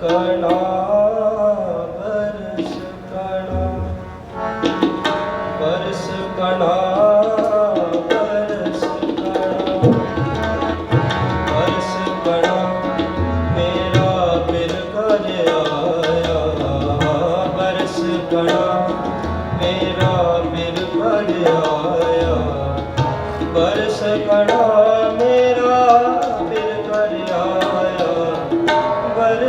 कर्ण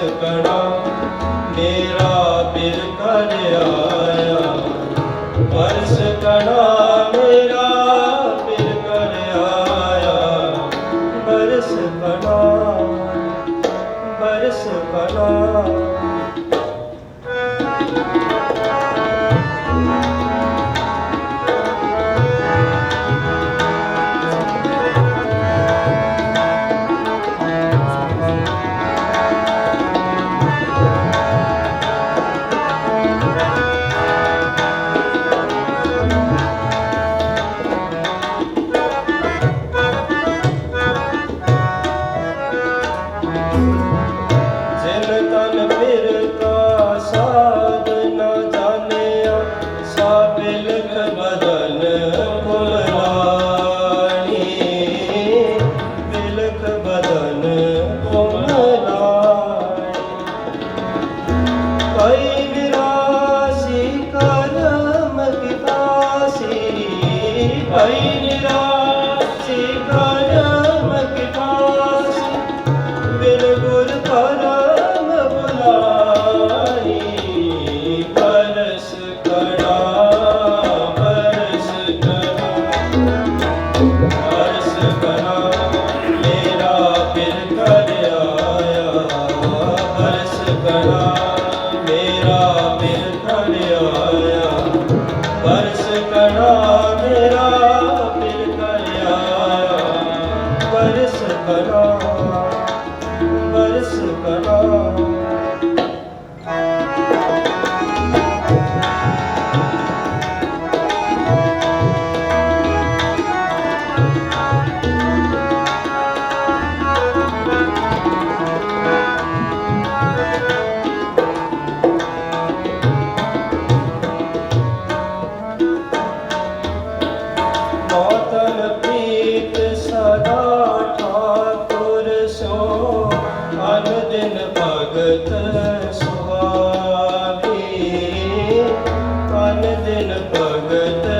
ਸਕਣਾ ਮੇਰਾ ਬਿਰ ਕਰ ਆਇਆ। ਵਰਸ ਕਣਾ ਮੇਰਾ ਬਿਰ ਕਰ ਆਇਆ। ਵਰਸ ਕਣਾ ਵਰਸ ਕਣਾ Sadaram. in a burger.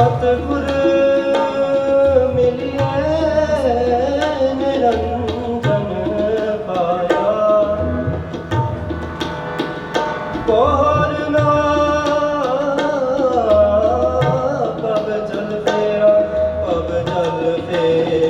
ਸਤਿਗੁਰ ਮਿਲਿਆ ਨਿਰੰਜਨ ਪਾਇਆ। ਕੋਹਰ ਨਾ ਪਵ ਜਲ ਤੇਰਾ ਪਵ ਜਲ ਤੇਰਾ